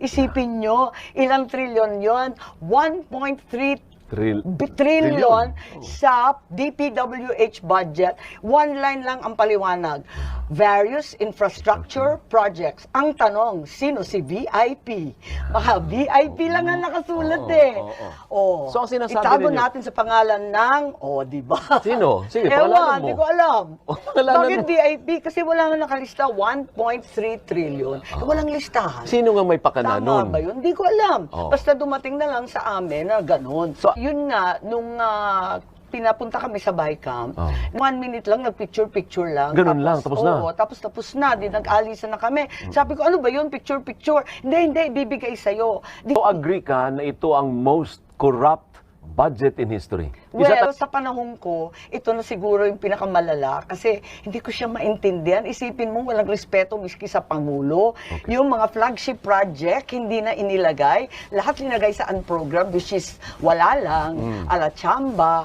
Isipin nyo, ilang trilyon yon 1.3 Trill. bi- trillion sa DPWH budget. One line lang ang paliwanag. Various infrastructure projects. Ang tanong, sino si VIP? Baka VIP lang ang nakasulat eh. Oh. So, ang sinasabi Itago ninyo- natin sa pangalan ng, oh, di ba? Sino? Sige, Ewan, pangalanan mo. di ko alam. Oh, pangalanan Bakit mo. VIP? Kasi wala nga nakalista 1.3 trillion. Eh, Walang listahan. Sino nga may pakana Tama nun? ba yun? Hindi ko alam. Oo. Basta dumating na lang sa amin na ganun. So- yun nga, nung ah, pinapunta kami sa Bicam, Oo. one minute lang, nag-picture-picture lang. Ganun lang, tapos na? Oo, tapos tapos na. Di nag-alisan na kami. Sabi ko, ano ba yun? Picture-picture. Hindi, hindi, bibigay sa'yo. Di, So agree ka na ito ang most corrupt budget in history? Well, Isa sa panahon ko, ito na siguro yung pinakamalala kasi hindi ko siya maintindihan. Isipin mo, walang respeto miski sa Pangulo. Yung mga flagship project, hindi na inilagay. Lahat linagay sa unprogram, which is wala lang, ala chamba.